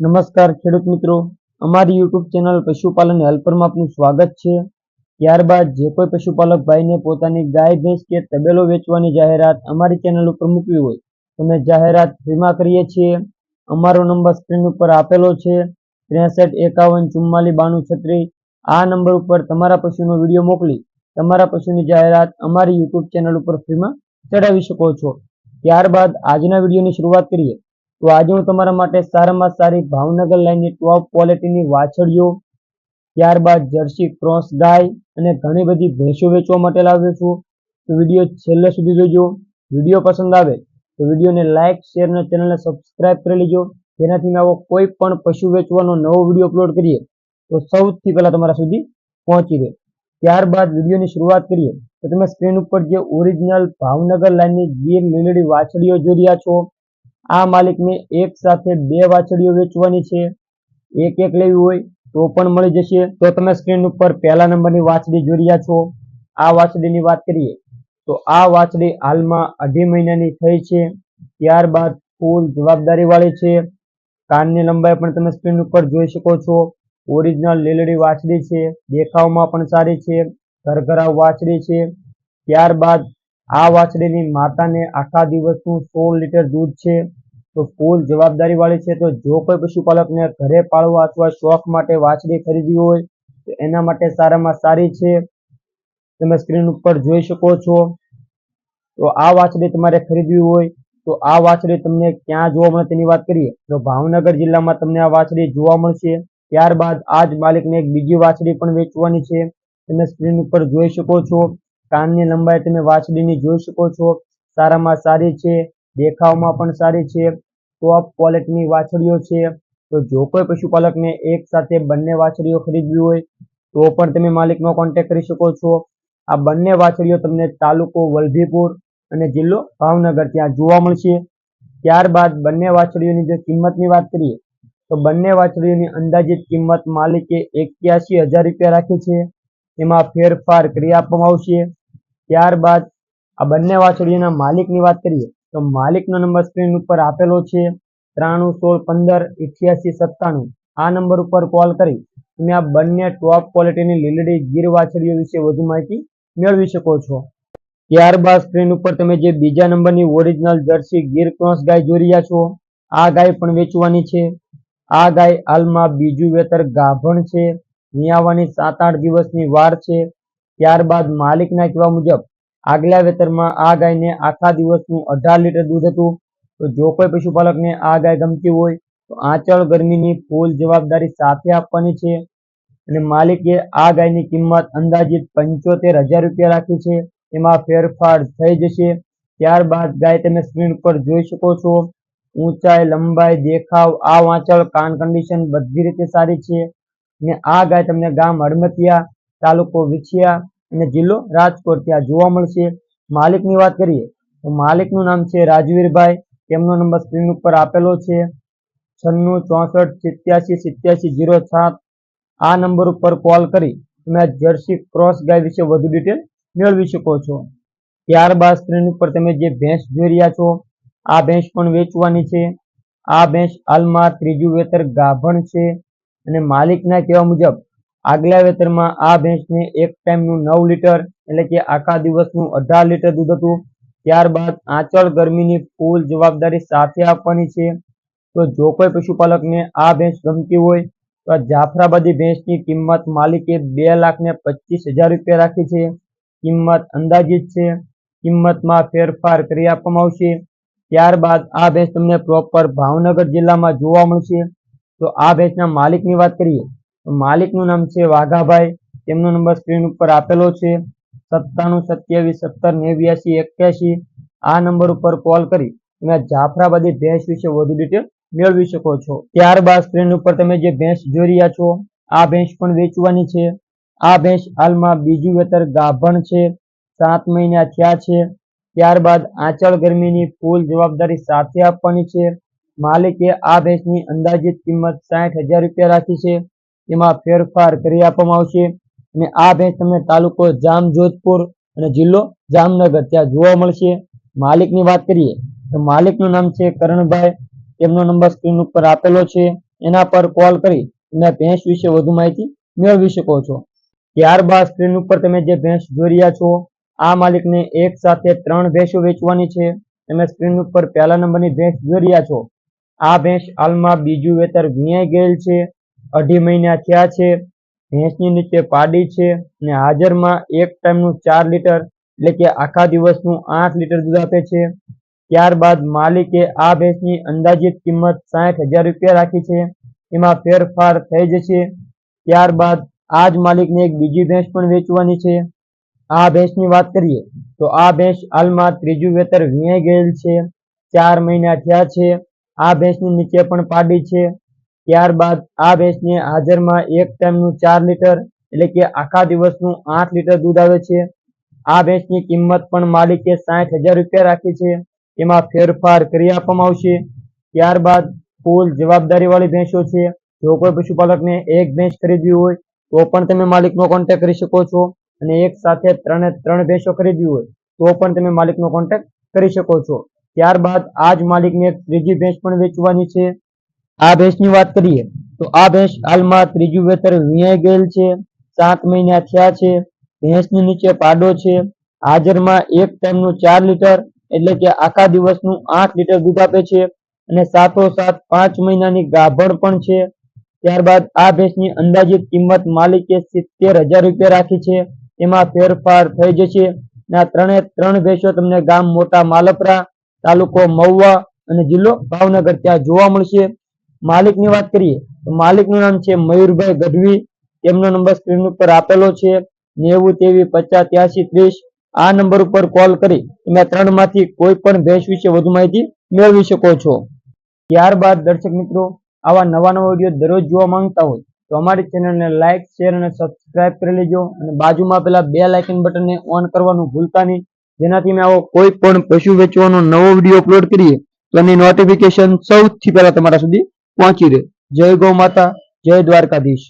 નમસ્કાર ખેડૂત મિત્રો. અમારી યુટ્યુબ ચેનલ પશુપાલન હેલ્પરમાં આપનું સ્વાગત છે. ત્યારબાદ જે કોઈ પશુપાલક ભાઈને પોતાની ગાય, ભેંસ કે તબેલો વેચવાની જાહેરાત અમારી ચેનલ ઉપર મૂકવી હોય તમે જાહેરાત ફ્રીમાં કરીએ છીએ. અમારો નંબર સ્ક્રીન ઉપર આપેલો છે. ત્રેસઠ એકાવન ચુમ્માલીસ બાણું છત્રીસ. આ નંબર ઉપર તમારા પશુનો વીડિયો મોકલી તમારા પશુની જાહેરાત અમારી યુટ્યુબ ચેનલ ઉપર ફ્રીમાં ચડાવી શકો છો. ત્યારબાદ આજના વિડીયોની શરૂઆત કરીએ. તો આજે હું તમારા માટે સારામાં સારી ભાવનગર લાઈનની ટોપ ક્વોલિટીની વાછડીઓ ત્યારબાદ જર્સી ક્રોસ ગાય અને ઘણી બધી ભેંસો વેચવા માટે લાવ્યો છું. તો વીડિયો છેલ્લે સુધી જોજો. વીડિયો પસંદ આવે તો વિડીયોને લાઇક શેર અને ચેનલને સબસ્ક્રાઇબ કરી લેજો. જેનાથી મેં આવો કોઈ પણ પશુ વેચવાનો નવો વીડિયો અપલોડ કરીએ તો સૌથી પહેલાં તમારા સુધી પહોંચી રહે ત્યારબાદ વિડીયોની શરૂઆત કરીએ તો તમે સ્ક્રીન ઉપર જે ઓરિજિનલ ભાવનગર લાઈનની ગીર લીલડી વાછડીઓ જોઈ રહ્યા છો આ માલિકને એક સાથે બે વાછડીઓ વેચવાની છે. એક એક લેવી હોય તો પણ મળી જશે. તો તમે સ્ક્રીન ઉપર પહેલા નંબરની વાછડી જોઈ રહ્યા છો. આ વાછડીની વાત કરીએ તો આ વાછડી હાલમાં અઢી મહિનાની થઈ છે. ત્યારબાદ ફૂલ જવાબદારી વાળી છે. કાનની લંબાઈ પણ તમે સ્ક્રીન ઉપર જોઈ શકો છો. ઓરિજિનલ લીલડી વાછડી છે. દેખાવમાં પણ સારી છે. ઘરઘરા વાછડી છે. ત્યારબાદ આ વાછડીની માતાને આખા દિવસનું સોળ લીટર દૂધ છે, તો ફૂલ જવાબદારી વાળી છે તો જો કોઈ પશુપાલકને ઘરે પાળવા અથવા શોખ માટે વાછડી ખરીદવી હોય, તો એના માટે સારામાં સારી છે. તમે સ્ક્રીન ઉપર જોઈ શકો છો. તો આ વાછડી તમારે ખરીદવી હોય, તો આ વાછડી તમને ક્યાં જોવા મળે તેની વાત કરીએ. તો ભાવનગર જિલ્લામાં તમને આ વાછડી જોવા મળશે. ત્યારબાદ આ જ માલિકને એક બીજી વાછડી પણ વેચવાની છે. તમે સ્ક્રીન ઉપર જોઈ શકો છો. કાનની લંબાઈ તમે વાછડીની જોઈ શકો છો. સારામાં સારી છે. દેખાવમાં પણ સારી છે. ટોપ ક્વોલિટીની વાછડીઓ છે. તો જો કોઈ પશુપાલકને એક સાથે બંને વાછડીઓ ખરીદવી હોય, તો પણ તમે માલિકનો કોન્ટેક્ટ કરી શકો છો. આ બંને વાછડીઓ તમને તાલુકો વલભીપુર અને જિલ્લો ભાવનગર ત્યાં જોવા મળશે. ત્યારબાદ બંને વાછડીઓની જો કિંમતની વાત કરીએ, તો બંને વાછડીઓની અંદાજિત કિંમત માલિકે એક્યાસી હજાર રૂપિયા રાખી છે. એમાં ફેરફાર કરી આપવામાં આવશે. ત્યારબાદ આ બંને વાછડીઓના માલિકની વાત કરીએ, તો માલિકનો નંબર સ્ક્રીન ઉપર આપેલો છે ત્રાણું સોળ પંદર ઇઠ્યાસી સત્તાણું. આ નંબર ઉપર કોલ કરી તમે આ બંને ટોપ ક્વોલિટીની લીલડી ગીર વાછડીઓ વિશે વધુ માહિતી મેળવી શકો છો. ત્યારબાદ સ્ક્રીન ઉપર તમે જે બીજા નંબરની ઓરિજિનલ જર્સી ગીર ક્રોસ ગાય જોઈ રહ્યા છો, આ ગાય પણ વેચવાની છે. આ ગાય હાલમાં બીજું વેતર ગાભણ છે. નિયાવાની સાત આઠ દિવસની વાર છે. ત્યારબાદ માલિકના કહેવા મુજબ, આગલા વેતરમાં આ ગાયને આખા દિવસનું અઢાર લીટર દૂધ હતું. તો જો કોઈ પશુપાલકને આ ગાય ગમતી હોય, તો આંચળ ગરમીની ફૂલ જવાબદારી સાથે આપવાની છે. અને માલિકે આ ગાયની કિંમત અંદાજિત પંચોતેર હજાર રૂપિયા રાખી છે. એમાં ફેરફાર થઈ જશે. ત્યારબાદ ગાય તમે સ્ક્રીન પર જોઈ શકો છો. ઊંચાઈ, લંબાઈ, દેખાવ, આ વાંચળ, કાન કન્ડિશન બધી રીતે સારી છે. અને આ ગાય તમને ગામ હડમતિયા તાલુકો વિછિયા અને જિલ્લો રાજકોટ ત્યાં જોવા મળશે. માલિકની વાત કરીએ તો માલિકનું નામ છે રાજવીરભાઈ. તેમનો નંબર સ્ક્રીન ઉપર આપેલો છે. છન્નું, ચોસઠ, સિત્યાસી સિત્યાસી, જીરો સાત. આ નંબર ઉપર કોલ કરી તમે જર્સી ક્રોસ ગાય વિશે વધુ ડિટેલ મેળવી શકો છો. ત્યારબાદ સ્ક્રીન ઉપર તમે જે ભેંસ જોઈ રહ્યા છો, આ ભેંસ પણ વેચવાની છે. આ ભેંસ હાલમાં ત્રીજું વેતર ગાભણ છે. અને માલિકના કહેવા મુજબ, આગલા વેતરમાં આ ભેંસને એક ટાઈમનું નવ લીટર એટલે કે આખા દિવસનું અઢાર લીટર દૂધ હતું. ત્યારબાદ આંચળ ગરમીની ફૂલ જવાબદારી સાથે આપવાની છે. તો જો કોઈ પશુપાલકને આ ભેંસ ગમતી હોય, તો જાફરાબાદી ભેંસની કિંમત માલિકે બે લાખને પચીસ હજાર રૂપિયા રાખી છે. કિંમત અંદાજિત છે. કિંમતમાં ફેરફાર કરી આપવામાં આવશે. ત્યારબાદ આ ભેંસ તમને પ્રોપર ભાવનગર જિલ્લામાં જોવા મળશે. તો આ ભેંસના માલિકની વાત કરીએ, તો માલિકનું નામ છે વાઘાભાઈ. તેમનો નંબર સ્ક્રીન ઉપર આપેલો છે. સત્તાણું, સત્યાવીસ, સત્તર, નેવ્યાસી, એક્યાસી. આ નંબર ઉપર કોલ કરી તમે જાફરાબાદી ભેંસ વિશે વધુ ડિટેલ મેળવી શકો છો. ત્યારબાદ સ્ક્રીન ઉપર તમે જે ભેંસ જોઈ રહ્યા છો, આ ભેંસ પણ વેચવાની છે. આ ભેંસ હાલમાં બીજું વેતર ગાભણ છે. સાત મહિના થયા છે. ત્યારબાદ આંચળ ગરમીની ફૂલ જવાબદારી સાથે આપવાની છે. માલિકે આ ભેંસની અંદાજિત કિંમત સાઠ હજાર રૂપિયા રાખી છે. એમાં ફેરફાર કરી આપવામાં આવશે અને આ ભેંસ તમને તાલુકો જામ જોધપુર અને જિલ્લો જામનગર ત્યાં જોવા મળશે. માલિકની વાત કરીએ તો માલિકનું નામ છે કરણભાઈ. તેમનો નંબર સ્ક્રીન ઉપર આપેલો છે. એના પર કોલ કરી તમે ભેંસ વિશે વધુ માહિતી મેળવી શકો છો. ત્યારબાદ સ્ક્રીન ઉપર તમે જે ભેંસ જોઈ રહ્યા છો, આ માલિકને એક સાથે ત્રણ ભેંસો વેચવાની છે. તમે સ્ક્રીન ઉપર પહેલા નંબરની ભેંસ જોઈ રહ્યા છો. આ ભેંસ હાલમાં બીજું વેતર વીણાઈ ગયેલ છે. અઢી મહિના થયા છે. ભેંસની નીચે પાડી છે અને હાજરમાં એક ટાઈમનું ચાર લીટર એટલે કે આખા દિવસનું આઠ લીટર દૂધ આપે છે. ત્યારબાદ માલિકે આ ભેંસની અંદાજિત કિંમત સાઠ હજાર રૂપિયા રાખી છે. એમાં ફેરફાર થઈ જશે. ત્યારબાદ આ જ માલિકને એક બીજી ભેંસ પણ વેચવાની છે. આ ભેંસની વાત કરીએ તો આ ભેંસ હાલમાં ત્રીજું વેતર વીણાઈ ગયેલ છે. ચાર મહિના થયા છે. આ ભેંસની નીચે પણ પાડી છે. ત્યારબાદ આ ભેંસને હાજરમાં એક ટાઈમનું ચાર લીટર એટલે કે આખા દિવસનું આઠ લીટર દૂધ આવે છે. આ ભેંસની કિંમત પણ માલિકે સાઠ હજાર રૂપિયા રાખી છે. એમાં ફેરફાર કરી આપવામાં આવશે. ત્યારબાદ ફૂલ જવાબદારીવાળી ભેંસો છે. જો કોઈ પશુપાલકને એક ભેંસ ખરીદવી હોય, તો પણ તમે માલિકનો કોન્ટેક્ટ કરી શકો છો અને એક સાથે ત્રણે ત્રણ ભેંસો ખરીદવી હોય, તો પણ તમે માલિકનો કોન્ટેક્ટ કરી શકો છો. ત્યારબાદ આ જ માલિકને ત્રીજી ભેંસ પણ વેચવાની છે. આ ભેંસની વાત કરીએ તો આ ભેંસ હાલમાં ત્રીજું વેતર વીણાઈ ગયેલ છે. સાત મહિના થયા છે. ભેંસની નીચે પાડો છે. હાજરમાં એક ટાઈમનું ચાર લીટર એટલે કે આખા દિવસનું આઠ લીટર દૂધ આપે છે અને સાથોસાથ પાંચ મહિનાની ગાભણ પણ છે. ત્યારબાદ આ ભેંસની અંદાજિત કિંમત માલિકે સિત્તેર હજાર રૂપિયા રાખી છે. એમાં ફેરફાર થઈ જશે. ના, ત્રણે ત્રણ ભેંસો તમને ગામ મોટા માલપરા તાલુકો મહુવા અને જિલ્લો ભાવનગર ત્યાં જોવા મળશે. માલિકની વાત કરીએ તો માલિકનું નામ છે મયુરભાઈ ગઢવી. તેમનો નંબર સ્ક્રીન ઉપર આપેલો છે. નેવું તેવી પચાસ, ત્યાસી, ત્રીસ. આ નંબર ઉપર કોલ કરી તમે ત્રણ ત્રણમાંથી કોઈ પણ ભેંસ વિશે વધુ માહિતી મેળવી શકો છો. ત્યારબાદ દર્શક મિત્રો, આવા નવા નવા વીડિયો દરરોજ જોવા માંગતા હોય તો અમારી ચેનલને લાઇક શેર અને સબસ્ક્રાઇબ કરી લેજો અને બાજુમાં પેલા બે લાઇકન બટનને ઓન કરવાનું ભૂલતા નહીં. જેનાથી અમે આવો કોઈ પણ પશુ વેચવાનો નવો વીડિયો અપલોડ કરીએ, તો એની નોટિફિકેશન સૌથી પહેલા તમારા સુધી પહોંચી રહે. જય ગૌ માતા, જય દ્વારકાધીશ.